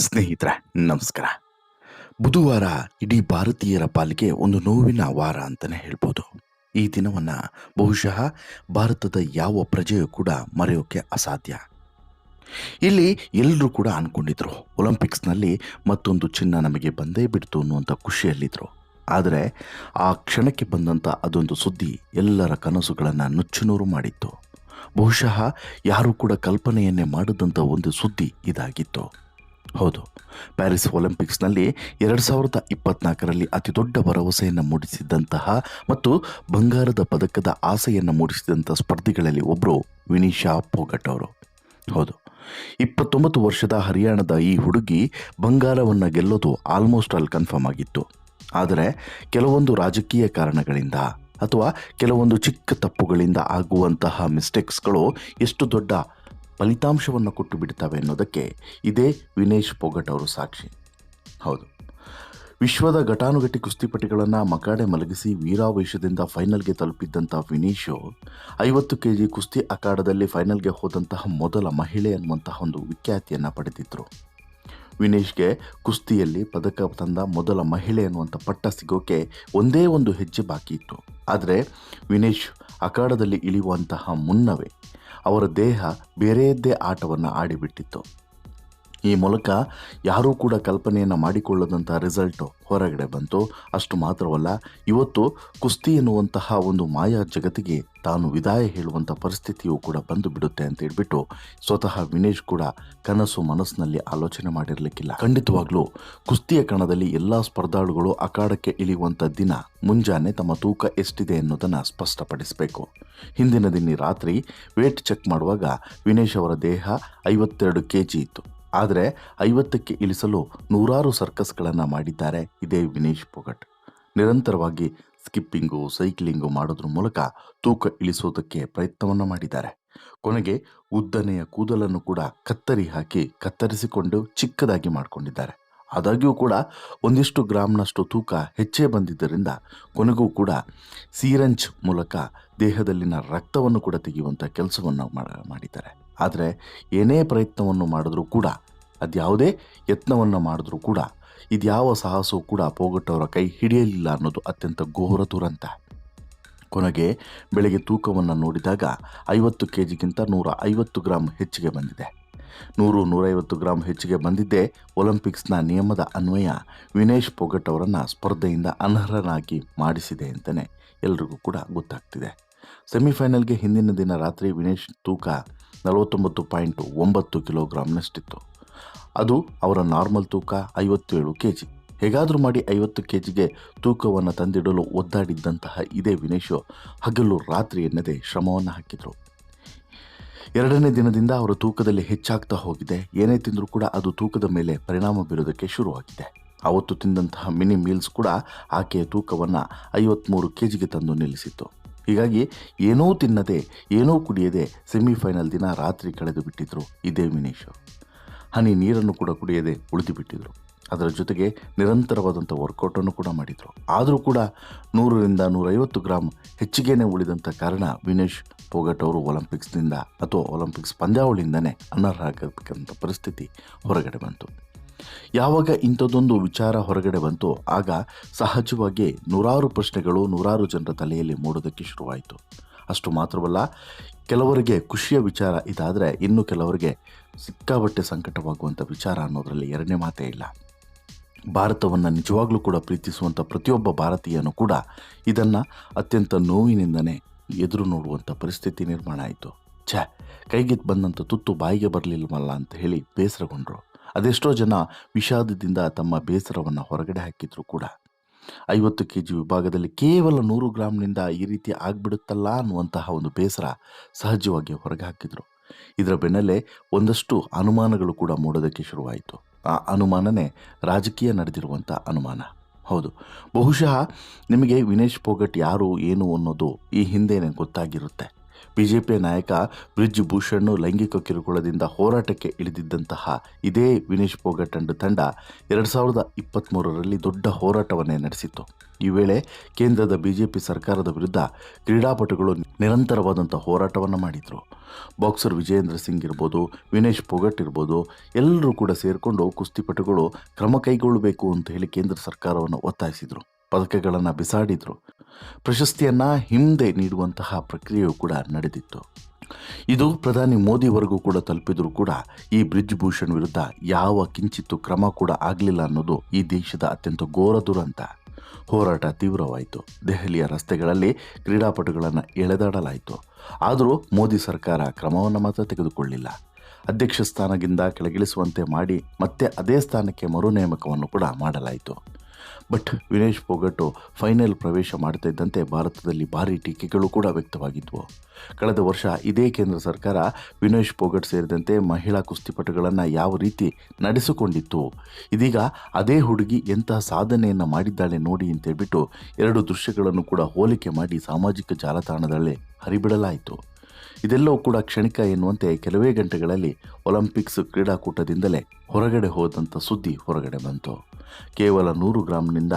ಸ್ನೇಹಿತರೆ, ನಮಸ್ಕಾರ. ಬುಧವಾರ ಇಡೀ ಭಾರತೀಯರ ಪಾಲಿಗೆ ಒಂದು ನೋವಿನ ವಾರ ಅಂತಲೇ ಹೇಳ್ಬೋದು. ಈ ದಿನವನ್ನು ಬಹುಶಃ ಭಾರತದ ಯಾವ ಪ್ರಜೆಯೂ ಕೂಡ ಮರೆಯೋಕ್ಕೆ ಅಸಾಧ್ಯ. ಇಲ್ಲಿ ಎಲ್ಲರೂ ಕೂಡ ಅಂದ್ಕೊಂಡಿದ್ರು ಒಲಿಂಪಿಕ್ಸ್ನಲ್ಲಿ ಮತ್ತೊಂದು ಚಿನ್ನ ನಮಗೆ ಬಂದೇ ಬಿಡ್ತು ಅನ್ನುವಂಥ ಖುಷಿಯಲ್ಲಿದ್ದರು ಆದರೆ ಆ ಕ್ಷಣಕ್ಕೆ ಬಂದಂಥ ಅದೊಂದು ಸುದ್ದಿ ಎಲ್ಲರ ಕನಸುಗಳನ್ನು ನುಚ್ಚುನೂರು ಮಾಡಿತ್ತು. ಬಹುಶಃ ಯಾರೂ ಕೂಡ ಕಲ್ಪನೆಯನ್ನೇ ಮಾಡದಂಥ ಒಂದು ಸುದ್ದಿ ಇದಾಗಿತ್ತು. ಹೌದು. ಪ್ಯಾರಿಸ್ ಒಲಿಂಪಿಕ್ಸ್ನಲ್ಲಿ ಎರಡು ಸಾವಿರದ ಇಪ್ಪತ್ನಾಲ್ಕರಲ್ಲಿ ಅತಿ ದೊಡ್ಡ ಭರವಸೆಯನ್ನು ಮೂಡಿಸಿದ್ದಂತಹ ಮತ್ತು ಬಂಗಾರದ ಪದಕದ ಆಸೆಯನ್ನು ಮೂಡಿಸಿದಂಥ ಸ್ಪರ್ಧಿಗಳಲ್ಲಿ ಒಬ್ಬರು ವಿನಿಶಾ ಪೋಗಟ್ ಅವರು. ಹೌದು. ಇಪ್ಪತ್ತೊಂಬತ್ತು ವರ್ಷದ ಹರಿಯಾಣದ ಈ ಹುಡುಗಿ ಬಂಗಾರವನ್ನು ಗೆಲ್ಲೋದು ಆಲ್ಮೋಸ್ಟ್ ಆಲ್ ಕನ್ಫರ್ಮ್ ಆಗಿತ್ತು. ಆದರೆ ಕೆಲವೊಂದು ರಾಜಕೀಯ ಕಾರಣಗಳಿಂದ ಅಥವಾ ಕೆಲವೊಂದು ಚಿಕ್ಕ ತಪ್ಪುಗಳಿಂದ ಆಗುವಂತಹ ಮಿಸ್ಟೇಕ್ಸ್ಗಳು ಎಷ್ಟು ದೊಡ್ಡ ಫಲಿತಾಂಶವನ್ನು ಕೊಟ್ಟು ಬಿಡ್ತವೆ ಅನ್ನೋದಕ್ಕೆ ಇದೇ ವಿನೇಶ್ ಪೊಗಟ್ ಅವರು ಸಾಕ್ಷಿ. ಹೌದು. ವಿಶ್ವದ ಘಟಾನುಘಟಿ ಕುಸ್ತಿಪಟಿಗಳನ್ನು ಮಕಾಡೆ ಮಲಗಿಸಿ ವೀರಾವೇಶದಿಂದ ಫೈನಲ್ಗೆ ತಲುಪಿದ್ದಂಥ ವಿನೀಶು ಐವತ್ತು ಕೆ ಜಿ ಕುಸ್ತಿ ಅಖಾಡದಲ್ಲಿ ಫೈನಲ್ಗೆ ಹೋದಂತಹ ಮೊದಲ ಮಹಿಳೆ ಅನ್ನುವಂತಹ ಒಂದು ವಿಖ್ಯಾತಿಯನ್ನು ಪಡೆದಿದ್ದರು ವಿನೇಶ್ಗೆ ಕುಸ್ತಿಯಲ್ಲಿ ಪದಕ ತಂದ ಮೊದಲ ಮಹಿಳೆ ಅನ್ನುವಂಥ ಪಟ್ಟ ಸಿಗೋಕೆ ಒಂದೇ ಒಂದು ಹೆಜ್ಜೆ ಬಾಕಿ ಇತ್ತು. ಆದರೆ ವಿನೇಶ್ ಅಖಾಡದಲ್ಲಿ ಇಳಿಯುವಂತಹ ಮುನ್ನವೇ ಅವರ ದೇಹ ಬೇರೆಯದ್ದೇ ಆಟವನ್ನು ಆಡಿಬಿಟ್ಟಿತ್ತು. ಈ ಮೂಲಕ ಯಾರೂ ಕೂಡ ಕಲ್ಪನೆಯನ್ನು ಮಾಡಿಕೊಳ್ಳದಂಥ ರಿಸಲ್ಟು ಹೊರಗಡೆ ಬಂತು. ಅಷ್ಟು ಮಾತ್ರವಲ್ಲ, ಇವತ್ತು ಕುಸ್ತಿ ಎನ್ನುವಂತಹ ಒಂದು ಮಾಯಾ ಜಗತ್ತಿಗೆ ತಾನು ವಿದಾಯ ಹೇಳುವಂಥ ಪರಿಸ್ಥಿತಿಯೂ ಕೂಡ ಬಂದು ಬಿಡುತ್ತೆ ಅಂತ ಹೇಳ್ಬಿಟ್ಟು ಸ್ವತಃ ವಿನೇಶ್ ಕೂಡ ಕನಸು ಮನಸ್ಸಿನಲ್ಲಿ ಆಲೋಚನೆ ಮಾಡಿರಲಿಕ್ಕಿಲ್ಲ. ಖಂಡಿತವಾಗ್ಲೂ ಕುಸ್ತಿಯ ಕಣದಲ್ಲಿ ಎಲ್ಲ ಸ್ಪರ್ಧಾಳುಗಳು ಅಖಾಡಕ್ಕೆ ಇಳಿಯುವಂಥ ದಿನ ಮುಂಜಾನೆ ತಮ್ಮ ತೂಕ ಎಷ್ಟಿದೆ ಅನ್ನೋದನ್ನು ಸ್ಪಷ್ಟಪಡಿಸಬೇಕು. ಹಿಂದಿನ ದಿನ ರಾತ್ರಿ ವೇಟ್ ಚೆಕ್ ಮಾಡುವಾಗ ವಿನೇಶ್ ಅವರ ದೇಹ ಐವತ್ತೆರಡು ಕೆ ಜಿ ಇತ್ತು. ಆದರೆ ಐವತ್ತಕ್ಕೆ ಇಳಿಸಲು ನೂರಾರು ಸರ್ಕಸ್ಗಳನ್ನು ಮಾಡಿದ್ದಾರೆ ಇದೇ ವಿನೇಶ್ ಪೊಗಟ್. ನಿರಂತರವಾಗಿ ಸ್ಕಿಪ್ಪಿಂಗು, ಸೈಕ್ಲಿಂಗು ಮಾಡೋದ್ರ ಮೂಲಕ ತೂಕ ಇಳಿಸೋದಕ್ಕೆ ಪ್ರಯತ್ನವನ್ನು ಮಾಡಿದ್ದಾರೆ. ಕೊನೆಗೆ ಉದ್ದನೆಯ ಕೂದಲನ್ನು ಕೂಡ ಕತ್ತರಿ ಹಾಕಿ ಕತ್ತರಿಸಿಕೊಂಡು ಚಿಕ್ಕದಾಗಿ ಮಾಡಿಕೊಂಡಿದ್ದಾರೆ. ಆದಾಗ್ಯೂ ಕೂಡ ಒಂದಿಷ್ಟು ಗ್ರಾಮ್ನಷ್ಟು ತೂಕ ಹೆಚ್ಚೇ ಬಂದಿದ್ದರಿಂದ ಕೊನೆಗೂ ಕೂಡ ಸೀರಂಜ್ ಮೂಲಕ ದೇಹದಲ್ಲಿನ ರಕ್ತವನ್ನು ಕೂಡ ತೆಗೆಯುವಂಥ ಕೆಲಸವನ್ನು ಮಾಡಿದ್ದಾರೆ. ಆದರೆ ಏನೇ ಪ್ರಯತ್ನವನ್ನು ಮಾಡಿದ್ರೂ ಕೂಡ, ಅದ್ಯಾವುದೇ ಯತ್ನವನ್ನು ಮಾಡಿದ್ರೂ ಕೂಡ, ಇದ್ಯಾವ ಸಾಹಸವೂ ಕೂಡ ಪೋಗಟ್ಟವರ ಕೈ ಹಿಡಿಯಲಿಲ್ಲ ಅನ್ನೋದು ಅತ್ಯಂತ ಘೋರ ದುರಂತ. ಕೊನೆಗೆ ಬೆಳಗ್ಗೆ ತೂಕವನ್ನು ನೋಡಿದಾಗ ಐವತ್ತು ಕೆ ಜಿಗಿಂತ ನೂರ ಐವತ್ತು ಗ್ರಾಮ್ ಹೆಚ್ಚಿಗೆ ಬಂದಿದೆ. ನೂರು ನೂರೈವತ್ತು ಗ್ರಾಮ್ ಹೆಚ್ಚಿಗೆ ಬಂದಿದ್ದೇ ಒಲಿಂಪಿಕ್ಸ್ನ ನಿಯಮದ ಅನ್ವಯ ವಿನೇಶ್ ಪೊಗಟ್ ಅವರನ್ನು ಸ್ಪರ್ಧೆಯಿಂದ ಅನರ್ಹನಾಗಿ ಮಾಡಿಸಿದೆ ಅಂತಲೇ ಎಲ್ರಿಗೂ ಕೂಡ ಗೊತ್ತಾಗ್ತಿದೆ. ಸೆಮಿಫೈನಲ್ಗೆ ಹಿಂದಿನ ದಿನ ರಾತ್ರಿ ವಿನೇಶ್ ತೂಕ ನಲವತ್ತೊಂಬತ್ತು ಪಾಯಿಂಟ್ ಒಂಬತ್ತು ಕಿಲೋಗ್ರಾಮ್ನಷ್ಟಿತ್ತು ಅದು ಅವರ ನಾರ್ಮಲ್ ತೂಕ ಐವತ್ತೇಳು ಕೆ ಜಿ ಹೇಗಾದರೂ ಮಾಡಿ ಐವತ್ತು ಕೆ ಜಿಗೆ ತೂಕವನ್ನು ತಂದಿಡಲು ಒದ್ದಾಡಿದ್ದಂತಹ ಇದೇ ವಿನೇಶು ಹಗಲು ರಾತ್ರಿ ಎನ್ನದೇ ಶ್ರಮವನ್ನು ಹಾಕಿದರು. ಎರಡನೇ ದಿನದಿಂದ ಅವರ ತೂಕದಲ್ಲಿ ಹೆಚ್ಚಾಗ್ತಾ ಹೋಗಿದೆ. ಏನೇ ತಿಂದರೂ ಕೂಡ ಅದು ತೂಕದ ಮೇಲೆ ಪರಿಣಾಮ ಬೀರೋದಕ್ಕೆ ಶುರುವಾಗಿದೆ. ಅವತ್ತು ತಿಂದಂತಹ ಮಿನಿ ಮೀಲ್ಸ್ ಕೂಡ ಆಕೆಯ ತೂಕವನ್ನು ಐವತ್ತ್ಮೂರು ಕೆ ಜಿಗೆ ತಂದು ನಿಲ್ಲಿಸಿತ್ತು. ಹೀಗಾಗಿ ಏನೂ ತಿನ್ನದೆ, ಏನೂ ಕುಡಿಯದೆ ಸೆಮಿಫೈನಲ್ ದಿನ ರಾತ್ರಿ ಕಳೆದು ಬಿಟ್ಟಿದ್ರು ಇದೇ ವಿನೀಶ್. ಹನಿ ನೀರನ್ನು ಕೂಡ ಕುಡಿಯದೆ ಉಳಿದು ಬಿಟ್ಟಿದ್ರು. ಅದರ ಜೊತೆಗೆ ನಿರಂತರವಾದಂಥ ವರ್ಕೌಟನ್ನು ಕೂಡ ಮಾಡಿದರು. ಆದರೂ ಕೂಡ ನೂರರಿಂದ ನೂರೈವತ್ತು ಗ್ರಾಮ್ ಹೆಚ್ಚಿಗೆನೆ ಉಳಿದಂಥ ಕಾರಣ ವಿನೇಶ್ ಪೋಗಟ್ ಅವರು ಒಲಿಂಪಿಕ್ಸ್ನಿಂದ ಅಥವಾ ಒಲಿಂಪಿಕ್ಸ್ ಪಂದ್ಯಾವಳಿಯಿಂದನೇ ಅನರ್ಹ ಆಗತಕ್ಕಂಥ ಪರಿಸ್ಥಿತಿ ಹೊರಗಡೆ ಬಂತು. ಯಾವಾಗ ಇಂಥದ್ದೊಂದು ವಿಚಾರ ಹೊರಗಡೆ ಬಂತು ಆಗ ಸಹಜವಾಗಿ ನೂರಾರು ಪ್ರಶ್ನೆಗಳು ನೂರಾರು ಜನರ ತಲೆಯಲ್ಲಿ ಮೂಡೋದಕ್ಕೆ ಶುರುವಾಯಿತು. ಅಷ್ಟು ಮಾತ್ರವಲ್ಲ, ಕೆಲವರಿಗೆ ಖುಷಿಯ ವಿಚಾರ ಇದಾದರೆ ಇನ್ನು ಕೆಲವರಿಗೆ ಸಿಕ್ಕಾಬಟ್ಟೆ ಸಂಕಟವಾಗುವಂಥ ವಿಚಾರ ಅನ್ನೋದರಲ್ಲಿ ಎರಡನೇ ಮಾತೇ ಇಲ್ಲ. ಭಾರತವನ್ನು ನಿಜವಾಗ್ಲೂ ಕೂಡ ಪ್ರೀತಿಸುವಂಥ ಪ್ರತಿಯೊಬ್ಬ ಭಾರತೀಯನೂ ಕೂಡ ಇದನ್ನು ಅತ್ಯಂತ ನೋವಿನಿಂದನೇ ಎದುರು ನೋಡುವಂಥ ಪರಿಸ್ಥಿತಿ ನಿರ್ಮಾಣ ಆಯಿತು. ಛೇ ಕೈಗೆ ಬಂದಂಥ ತುತ್ತು ಬಾಯಿಗೆ ಬರಲಿಲ್ಲವಲ್ಲ ಅಂತ ಹೇಳಿ ಬೇಸರಗೊಂಡರು. ಅದೆಷ್ಟೋ ಜನ ವಿಷಾದದಿಂದ ತಮ್ಮ ಬೇಸರವನ್ನು ಹೊರಗಡೆ ಹಾಕಿದ್ರು ಕೂಡ. ಐವತ್ತು ಕೆ ಜಿ ವಿಭಾಗದಲ್ಲಿ ಕೇವಲ ನೂರು ಗ್ರಾಮ್ನಿಂದ ಈ ರೀತಿ ಆಗ್ಬಿಡುತ್ತಲ್ಲ ಅನ್ನುವಂತಹ ಒಂದು ಬೇಸರ ಸಹಜವಾಗಿ ಹೊರಗೆ ಹಾಕಿದರು. ಇದರ ಬೆನ್ನಲ್ಲೇ ಒಂದಷ್ಟು ಅನುಮಾನಗಳು ಕೂಡ ಮೂಡೋದಕ್ಕೆ ಶುರುವಾಯಿತು. ಆ ಅನುಮಾನನೇ ರಾಜಕೀಯ ನಡೆದಿರುವಂಥ ಅನುಮಾನ. ಹೌದು. ಬಹುಶಃ ನಿಮಗೆ ವಿನೇಶ್ ಪೋಗಟ್ ಯಾರು, ಏನು ಅನ್ನೋದು ಈ ಹಿಂದೆನೇ ಗೊತ್ತಾಗಿರುತ್ತೆ. ಬಿಜೆಪಿಯ ನಾಯಕ ಬ್ರಿಜ್ ಭೂಷಣ್ ಲೈಂಗಿಕ ಕಿರುಕುಳದಿಂದ ಹೋರಾಟಕ್ಕೆ ಇಳಿದಿದ್ದಂತಹ ಇದೇ ವಿನೇಶ್ ಪೋಗಟ್ ಅಂಡ್ ತಂಡ ಎರಡು ಸಾವಿರದ ಇಪ್ಪತ್ತ್ಮೂರರಲ್ಲಿ ದೊಡ್ಡ ಹೋರಾಟವನ್ನೇ ನಡೆಸಿತ್ತು. ಈ ವೇಳೆ ಕೇಂದ್ರದ ಬಿಜೆಪಿ ಸರ್ಕಾರದ ವಿರುದ್ಧ ಕ್ರೀಡಾಪಟುಗಳು ನಿರಂತರವಾದಂಥ ಹೋರಾಟವನ್ನು ಮಾಡಿದರು. ಬಾಕ್ಸರ್ ವಿಜೇಂದ್ರ ಸಿಂಗ್ ಇರ್ಬೋದು, ವಿನೇಶ್ ಪೋಗಟ್ ಇರ್ಬೋದು, ಎಲ್ಲರೂ ಕೂಡ ಸೇರಿಕೊಂಡು ಕುಸ್ತಿಪಟುಗಳು ಕ್ರಮ ಕೈಗೊಳ್ಳಬೇಕು ಅಂತ ಹೇಳಿ ಕೇಂದ್ರ ಸರ್ಕಾರವನ್ನು ಒತ್ತಾಯಿಸಿದರು. ಪದಕಗಳನ್ನು ಬಿಸಾಡಿದರು. ಪ್ರಶಸ್ತಿಯನ್ನು ಹಿಂದೆ ನೀಡುವಂತಹ ಪ್ರಕ್ರಿಯೆಯು ಕೂಡ ನಡೆದಿತ್ತು. ಇದು ಪ್ರಧಾನಿ ಮೋದಿವರೆಗೂ ಕೂಡ ತಲುಪಿದರೂ ಕೂಡ ಈ ಬ್ರಿಜ್ ಭೂಷಣ್ ವಿರುದ್ಧ ಯಾವ ಕಿಂಚಿತ್ತು ಕ್ರಮ ಕೂಡ ಆಗಲಿಲ್ಲ ಅನ್ನೋದು ಈ ದೇಶದ ಅತ್ಯಂತ ಘೋರ ದುರಂತ. ಹೋರಾಟ ತೀವ್ರವಾಯಿತು. ದೆಹಲಿಯ ರಸ್ತೆಗಳಲ್ಲಿ ಕ್ರೀಡಾಪಟುಗಳನ್ನು ಎಳೆದಾಡಲಾಯಿತು. ಆದರೂ ಮೋದಿ ಸರ್ಕಾರ ಕ್ರಮವನ್ನು ಮಾತ್ರ ತೆಗೆದುಕೊಳ್ಳಿಲ್ಲ. ಅಧ್ಯಕ್ಷ ಸ್ಥಾನದಿಂದ ಕೆಳಗಿಳಿಸುವಂತೆ ಮಾಡಿ ಮತ್ತೆ ಅದೇ ಸ್ಥಾನಕ್ಕೆ ಮರು ನೇಮಕವನ್ನು ಕೂಡ ಮಾಡಲಾಯಿತು. ಬಟ್ ವಿನೇಶ್ ಪೋಗಟ್ಟು ಫೈನಲ್ ಪ್ರವೇಶ ಮಾಡ್ತಾ ಭಾರತದಲ್ಲಿ ಭಾರಿ ಟೀಕೆಗಳು ಕೂಡ ವ್ಯಕ್ತವಾಗಿದ್ವು. ಕಳೆದ ವರ್ಷ ಇದೇ ಕೇಂದ್ರ ಸರ್ಕಾರ ವಿನೇಶ್ ಪೊಗಟ್ ಸೇರಿದಂತೆ ಮಹಿಳಾ ಕುಸ್ತಿಪಟುಗಳನ್ನು ಯಾವ ರೀತಿ ನಡೆಸಿಕೊಂಡಿತ್ತು? ಇದೀಗ ಅದೇ ಹುಡುಗಿ ಎಂತಹ ಸಾಧನೆಯನ್ನು ಮಾಡಿದ್ದಾಳೆ ನೋಡಿ ಅಂತೇಳ್ಬಿಟ್ಟು ಎರಡು ದೃಶ್ಯಗಳನ್ನು ಕೂಡ ಹೋಲಿಕೆ ಮಾಡಿ ಸಾಮಾಜಿಕ ಜಾಲತಾಣದಲ್ಲಿ ಹರಿಬಿಡಲಾಯಿತು. ಇದೆಲ್ಲವೂ ಕೂಡ ಕ್ಷಣಿಕ ಎನ್ನುವಂತೆ ಕೆಲವೇ ಗಂಟೆಗಳಲ್ಲಿ ಒಲಿಂಪಿಕ್ಸ್ ಕ್ರೀಡಾಕೂಟದಿಂದಲೇ ಹೊರಗಡೆ ಹೋದಂಥ ಸುದ್ದಿ ಹೊರಗಡೆ ಬಂತು. ಕೇವಲ ನೂರು ಗ್ರಾಮ್ನಿಂದ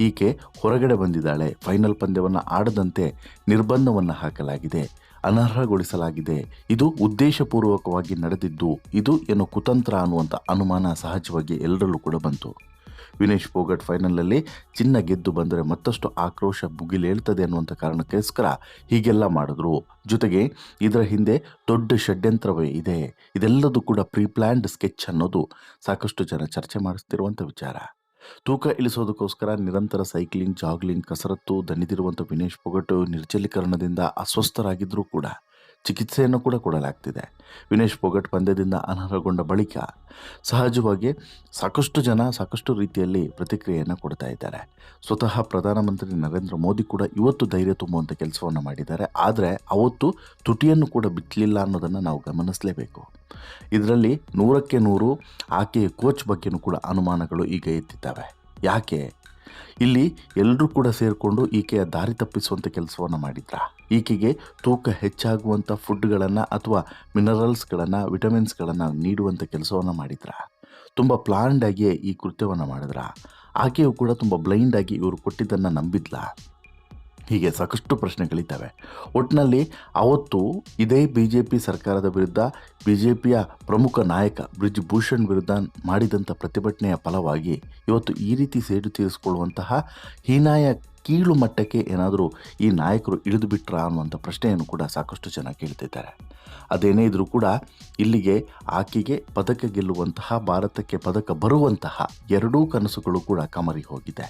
ಈಕೆ ಹೊರಗಡೆ ಬಂದಿದ್ದಾಳೆ. ಫೈನಲ್ ಪಂದ್ಯವನ್ನು ಆಡದಂತೆ ನಿರ್ಬಂಧವನ್ನು ಹಾಕಲಾಗಿದೆ. ಅನರ್ಹಗೊಳಿಸಲಾಗಿದೆ. ಇದು ಉದ್ದೇಶಪೂರ್ವಕವಾಗಿ ನಡೆದಿದ್ದು, ಇದು ಏನು ಕುತಂತ್ರ ಅನ್ನುವಂಥ ಅನುಮಾನ ಸಹಜವಾಗಿ ಎಲ್ಲರಲ್ಲೂ ಕೂಡ ಬಂತು. ವಿನೇಶ್ ಫೋಗಟ್ ಫೈನಲಲ್ಲಿ ಚಿನ್ನ ಗೆದ್ದು ಬಂದರೆ ಮತ್ತಷ್ಟು ಆಕ್ರೋಶ ಬುಗಿಲೇಳ್ತದೆ ಅನ್ನುವಂಥ ಕಾರಣಕ್ಕೋಸ್ಕರ ಹೀಗೆಲ್ಲ ಮಾಡಿದ್ರು. ಜೊತೆಗೆ ಇದರ ಹಿಂದೆ ದೊಡ್ಡ ಷಡ್ಯಂತ್ರವೇ ಇದೆ. ಇದೆಲ್ಲದೂ ಕೂಡ ಪ್ರೀಪ್ಲ್ಯಾಂಡ್ ಸ್ಕೆಚ್ ಅನ್ನೋದು ಸಾಕಷ್ಟು ಜನ ಚರ್ಚೆ ಮಾಡಿಸ್ತಿರುವಂಥ ವಿಚಾರ. ತೂಕ ಇಳಿಸೋದಕ್ಕೋಸ್ಕರ ನಿರಂತರ ಸೈಕ್ಲಿಂಗ್, ಜಾಗ್ಲಿಂಗ್, ಕಸರತ್ತು ದಣಿದಿರುವಂಥ ವಿನೇಶ್ ಪೊಗಟು ನಿರ್ಜಲೀಕರಣದಿಂದ ಅಸ್ವಸ್ಥರಾಗಿದ್ದರೂ ಕೂಡ ಚಿಕಿತ್ಸೆಯನ್ನು ಕೂಡ ಕೊಡಲಾಗ್ತಿದೆ. ವಿನೇಶ್ ಫೋಗಟ್ ಪಂದ್ಯದಿಂದ ಅನರ್ಹಗೊಂಡ ಬಳಿಕ ಸಹಜವಾಗಿ ಸಾಕಷ್ಟು ಜನ ಸಾಕಷ್ಟು ರೀತಿಯಲ್ಲಿ ಪ್ರತಿಕ್ರಿಯೆಯನ್ನು ಕೊಡ್ತಾ ಇದ್ದಾರೆ. ಸ್ವತಃ ಪ್ರಧಾನಮಂತ್ರಿ ನರೇಂದ್ರ ಮೋದಿ ಕೂಡ ಇವತ್ತು ಧೈರ್ಯ ತುಂಬುವಂಥ ಕೆಲಸವನ್ನು ಮಾಡಿದ್ದಾರೆ. ಆದರೆ ಅವತ್ತು ತುಟಿಯನ್ನು ಕೂಡ ಬಿಚ್ಚಲಿಲ್ಲ ಅನ್ನೋದನ್ನು ನಾವು ಗಮನಿಸಲೇಬೇಕು. ಇದರಲ್ಲಿ ನೂರಕ್ಕೆ ನೂರು ಆಕೆಯ ಕೋಚ್ ಬಗ್ಗೆನೂ ಕೂಡ ಅನುಮಾನಗಳು ಈಗ ಎತ್ತಿದ್ದಾವೆ. ಯಾಕೆ? ಇಲ್ಲಿ ಎಲ್ಲರೂ ಕೂಡ ಸೇರಿಕೊಂಡು ಈಕೆಯ ದಾರಿ ತಪ್ಪಿಸುವಂಥ ಕೆಲಸವನ್ನು ಮಾಡಿದ್ರ? ಈಕೆಗೆ ತೂಕ ಹೆಚ್ಚಾಗುವಂಥ ಫುಡ್ಗಳನ್ನು ಅಥವಾ ಮಿನರಲ್ಸ್ಗಳನ್ನು, ವಿಟಮಿನ್ಸ್ಗಳನ್ನು ನೀಡುವಂಥ ಕೆಲಸವನ್ನು ಮಾಡಿದ್ರ? ತುಂಬ ಪ್ಲಾನ್ಡ್ ಈ ಕೃತ್ಯವನ್ನು ಮಾಡಿದ್ರ? ಆಕೆಯು ಕೂಡ ತುಂಬ ಬ್ಲೈಂಡ್ ಆಗಿ ಇವರು ಕೊಟ್ಟಿದ್ದನ್ನು ನಂಬಿದ್ಲ? ಹೀಗೆ ಸಾಕಷ್ಟು ಪ್ರಶ್ನೆಗಳಿದ್ದಾವೆ ಒಟ್ಟಿನಲ್ಲಿ ಅವತ್ತು ಇದೇ ಬಿ ಜೆ ಪಿ ಸರ್ಕಾರದ ವಿರುದ್ಧ ಬಿ ಜೆ ಪಿಯ ಪ್ರಮುಖ ನಾಯಕ ಬ್ರಿಜ್ ಭೂಷಣ್ ವಿರುದ್ಧ ಮಾಡಿದಂಥ ಪ್ರತಿಭಟನೆಯ ಫಲವಾಗಿ ಇವತ್ತು ಈ ರೀತಿ ಸೇಡು ತೀರಿಸಿಕೊಳ್ಳುವಂತಹ ಹೀನಾಯ ಕೀಳು ಮಟ್ಟಕ್ಕೆ ಏನಾದರೂ ಈ ನಾಯಕರು ಇಳಿದು ಬಿಟ್ರಾ ಅನ್ನುವಂಥ ಪ್ರಶ್ನೆಯನ್ನು ಕೂಡ ಸಾಕಷ್ಟು ಜನ ಕೇಳ್ತಿದ್ದಾರೆ. ಅದೇನೇ ಇದ್ರೂ ಕೂಡ ಇಲ್ಲಿಗೆ ಆಕೆಗೆ ಪದಕ ಗೆಲ್ಲುವಂತಹ, ಭಾರತಕ್ಕೆ ಪದಕ ಬರುವಂತಹ ಎರಡೂ ಕನಸುಗಳು ಕೂಡ ಕಮರಿ ಹೋಗಿದೆ.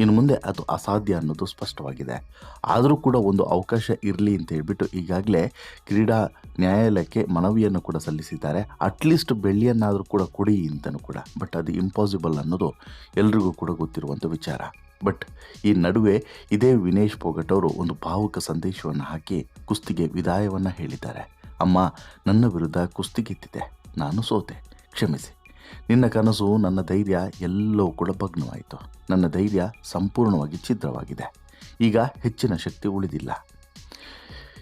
ಇನ್ನು ಮುಂದೆ ಅದು ಅಸಾಧ್ಯ ಅನ್ನೋದು ಸ್ಪಷ್ಟವಾಗಿದೆ. ಆದರೂ ಕೂಡ ಒಂದು ಅವಕಾಶ ಇರಲಿ ಅಂತ ಹೇಳಿಬಿಟ್ಟು ಈಗಾಗಲೇ ಕ್ರೀಡಾ ನ್ಯಾಯಾಲಯಕ್ಕೆ ಮನವಿಯನ್ನು ಕೂಡ ಸಲ್ಲಿಸಿದ್ದಾರೆ. ಅಟ್ಲೀಸ್ಟ್ ಬೆಳ್ಳಿಯನ್ನಾದರೂ ಕೂಡ ಕೊಡಿ ಅಂತಲೂ ಕೂಡ. ಬಟ್ ಅದು ಇಂಪಾಸಿಬಲ್ ಅನ್ನೋದು ಎಲ್ರಿಗೂ ಕೂಡ ಗೊತ್ತಿರುವಂಥ ವಿಚಾರ. ಬಟ್ ಈ ನಡುವೆ ಇದೇ ವಿನೇಶ್ ಪೋಗಟ್ ಅವರು ಒಂದು ಭಾವುಕ ಸಂದೇಶವನ್ನು ಹಾಕಿ ಕುಸ್ತಿಗೆ ವಿದಾಯವನ್ನು ಹೇಳಿದ್ದಾರೆ. ಅಮ್ಮ, ನನ್ನ ವಿರುದ್ಧ ಕುಸ್ತಿ ಗೆದ್ದಿದೆ ನಾನು ಸೋತೆ. ಕ್ಷಮಿಸಿ. ನಿನ್ನ ಕನಸು, ನನ್ನ ಧೈರ್ಯ ಎಲ್ಲವೂ ಕೂಡ ಭಗ್ನವಾಯಿತು ನನ್ನ ಧೈರ್ಯ ಸಂಪೂರ್ಣವಾಗಿ ಛಿದ್ರವಾಗಿದೆ. ಈಗ ಹೆಚ್ಚಿನ ಶಕ್ತಿ ಉಳಿದಿಲ್ಲ.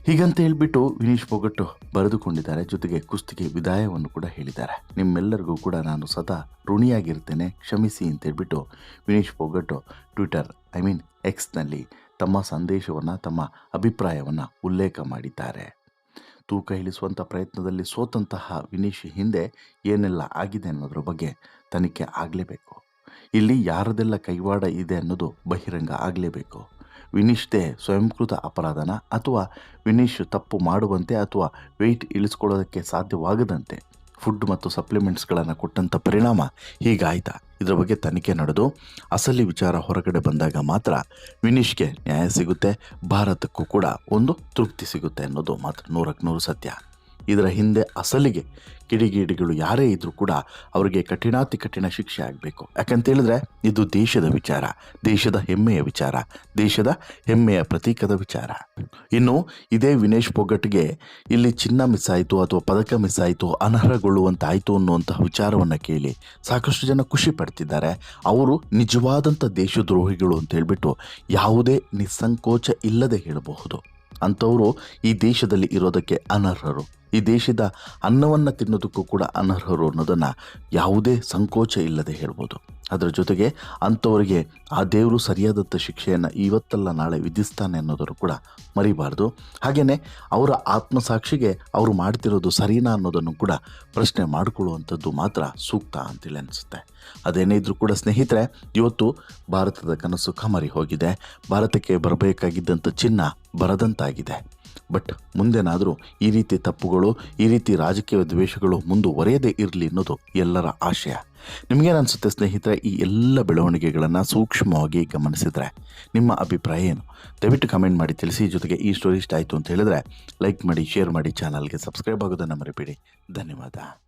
ಹೀಗಂತ ಹೇಳಿಬಿಟ್ಟು ವಿನೇಶ್ ಫೋಗಟ್ಟು ಬರೆದುಕೊಂಡಿದ್ದಾರೆ, ಜೊತೆಗೆ ಕುಸ್ತಿಗೆ ವಿದಾಯವನ್ನು ಕೂಡ ಹೇಳಿದ್ದಾರೆ. ನಿಮ್ಮೆಲ್ಲರಿಗೂ ಕೂಡ ನಾನು ಸದಾ ಋಣಿಯಾಗಿರ್ತೇನೆ, ಕ್ಷಮಿಸಿ ಅಂತ ಹೇಳ್ಬಿಟ್ಟು Vinesh Phogat Twitter, I mean ಎಕ್ಸ್ನಲ್ಲಿ ತಮ್ಮ ಸಂದೇಶವನ್ನು, ತಮ್ಮ ಅಭಿಪ್ರಾಯವನ್ನು ಉಲ್ಲೇಖ ಮಾಡಿದ್ದಾರೆ. ತೂಕ ಇಳಿಸುವಂಥ ಪ್ರಯತ್ನದಲ್ಲಿ ಸೋತಂತಹ ವಿನೀಶ್ ಹಿಂದೆ ಏನೆಲ್ಲ ಆಗಿದೆ ಅನ್ನೋದ್ರ ಬಗ್ಗೆ ತನಿಖೆ ಆಗಲೇಬೇಕು. ಇಲ್ಲಿ ಯಾರದೆಲ್ಲ ಕೈವಾಡ ಇದೆ ಅನ್ನೋದು ಬಹಿರಂಗ ಆಗಲೇಬೇಕು. ವಿನೀಶ್ದೇ ಸ್ವಯಂಕೃತ ಅಪರಾಧನ ಅಥವಾ ವಿನಿಶ್ ತಪ್ಪು ಮಾಡುವಂತೆ ಅಥವಾ ವೆಯ್ಟ್ ಇಳಿಸ್ಕೊಳ್ಳೋದಕ್ಕೆ ಸಾಧ್ಯವಾಗದಂತೆ ಫುಡ್ ಮತ್ತು ಸಪ್ಲಿಮೆಂಟ್ಸ್ಗಳನ್ನು ಕೊಟ್ಟಂಥ ಪರಿಣಾಮ ಹೀಗಾಯ್ತಾ. ಇದರ ಬಗ್ಗೆ ತನಿಖೆ ನಡೆದು ಅಸಲಿ ವಿಚಾರ ಹೊರಗಡೆ ಬಂದಾಗ ಮಾತ್ರ ವಿನೀಶ್ಗೆ ನ್ಯಾಯ ಸಿಗುತ್ತೆ, ಭಾರತಕ್ಕೂ ಕೂಡ ಒಂದು ತೃಪ್ತಿ ಸಿಗುತ್ತೆ ಅನ್ನೋದು ಮಾತ್ರ ನೂರಕ್ಕೆ ನೂರು ಸತ್ಯ. ಇದರ ಹಿಂದೆ ಅಸಲಿಗೆ ಕಿಡಿಗೇಡಿಗಳು ಯಾರೇ ಇದ್ರೂ ಕೂಡ ಅವರಿಗೆ ಕಠಿಣಾತಿ ಕಠಿಣ ಶಿಕ್ಷೆ ಆಗಬೇಕು. ಯಾಕಂತೇಳಿದ್ರೆ ಇದು ದೇಶದ ವಿಚಾರ, ದೇಶದ ಹೆಮ್ಮೆಯ ವಿಚಾರ, ದೇಶದ ಹೆಮ್ಮೆಯ ಪ್ರತೀಕದ ವಿಚಾರ. ಇನ್ನು ಇದೇ ವಿನೇಶ್ ಪೊಗಟ್ಗೆ ಇಲ್ಲಿ ಚಿನ್ನ ಮಿಸ್ ಆಯಿತು ಅಥವಾ ಪದಕ ಮಿಸ್ ಆಯಿತು ಅನರ್ಹಗೊಳ್ಳುವಂತಾಯಿತು ಅನ್ನುವಂತಹ ವಿಚಾರವನ್ನು ಕೇಳಿ ಸಾಕಷ್ಟು ಜನ ಖುಷಿ ಪಡ್ತಿದ್ದಾರೆ. ಅವರು ನಿಜವಾದಂಥ ದೇಶದ್ರೋಹಿಗಳು ಅಂತ ಹೇಳಿಬಿಟ್ಟು ಯಾವುದೇ ನಿಸ್ಸಂಕೋಚ ಇಲ್ಲದೆ ಹೇಳಬಹುದು. ಅಂಥವರು ಈ ದೇಶದಲ್ಲಿ ಇರೋದಕ್ಕೆ ಅನರ್ಹರು. ಈ ದೇಶದ ಅನ್ನವನ್ನು ತಿನ್ನೋದಕ್ಕೂ ಕೂಡ ಅನರ್ಹರು ಅನ್ನೋದನ್ನು ಯಾವುದೇ ಸಂಕೋಚ ಇಲ್ಲದೆ ಹೇಳ್ಬೋದು. ಅದರ ಜೊತೆಗೆ ಅಂಥವರಿಗೆ ಆ ದೇವರು ಸರಿಯಾದಂಥ ಶಿಕ್ಷೆಯನ್ನು ಇವತ್ತಲ್ಲ ನಾಳೆ ವಿಧಿಸ್ತಾನೆ ಅನ್ನೋದನ್ನು ಕೂಡ ಮರಿಬಾರ್ದು. ಹಾಗೆಯೇ ಅವರ ಆತ್ಮಸಾಕ್ಷಿಗೆ ಅವರು ಮಾಡ್ತಿರೋದು ಸರಿನಾ ಅನ್ನೋದನ್ನು ಕೂಡ ಪ್ರಶ್ನೆ ಮಾಡಿಕೊಳ್ಳುವಂಥದ್ದು ಮಾತ್ರ ಸೂಕ್ತ ಅಂತೇಳಿ ಅನಿಸುತ್ತೆ. ಅದೇನೇ ಇದ್ರೂ ಕೂಡ ಸ್ನೇಹಿತರೆ, ಇವತ್ತು ಭಾರತದ ಕನಸು ಕಮರಿ ಹೋಗಿದೆ. ಭಾರತಕ್ಕೆ ಬರಬೇಕಾಗಿದ್ದಂಥ ಚಿನ್ನ ಬರದಂತಾಗಿದೆ. ಬಟ್ ಮುಂದೆನಾದರೂ ಈ ರೀತಿ ತಪ್ಪುಗಳು, ಈ ರೀತಿ ರಾಜಕೀಯ ದ್ವೇಷಗಳು ಮುಂದುವರೆಯದೇ ಇರಲಿ ಅನ್ನೋದು ಎಲ್ಲರ ಆಶಯ. ನಿಮಗೇನನ್ಸುತ್ತೆ ಸ್ನೇಹಿತರೆ ಈ ಎಲ್ಲ ಬೆಳವಣಿಗೆಗಳನ್ನು ಸೂಕ್ಷ್ಮವಾಗಿ ಗಮನಿಸಿದರೆ? ನಿಮ್ಮ ಅಭಿಪ್ರಾಯ ಏನು? ದಯವಿಟ್ಟು ಕಮೆಂಟ್ ಮಾಡಿ ತಿಳಿಸಿ, ಜೊತೆಗೆ ಈ ಸ್ಟೋರಿ ಇಷ್ಟ ಆಯಿತು ಅಂತ ಹೇಳಿದ್ರೆ ಲೈಕ್ ಮಾಡಿ ಶೇರ್ ಮಾಡಿ ಚಾನಲ್ಗೆ ಸಬ್ಸ್ಕ್ರೈಬ್ ಆಗೋದನ್ನು ಮರಿಬೇಡಿ. ಧನ್ಯವಾದ.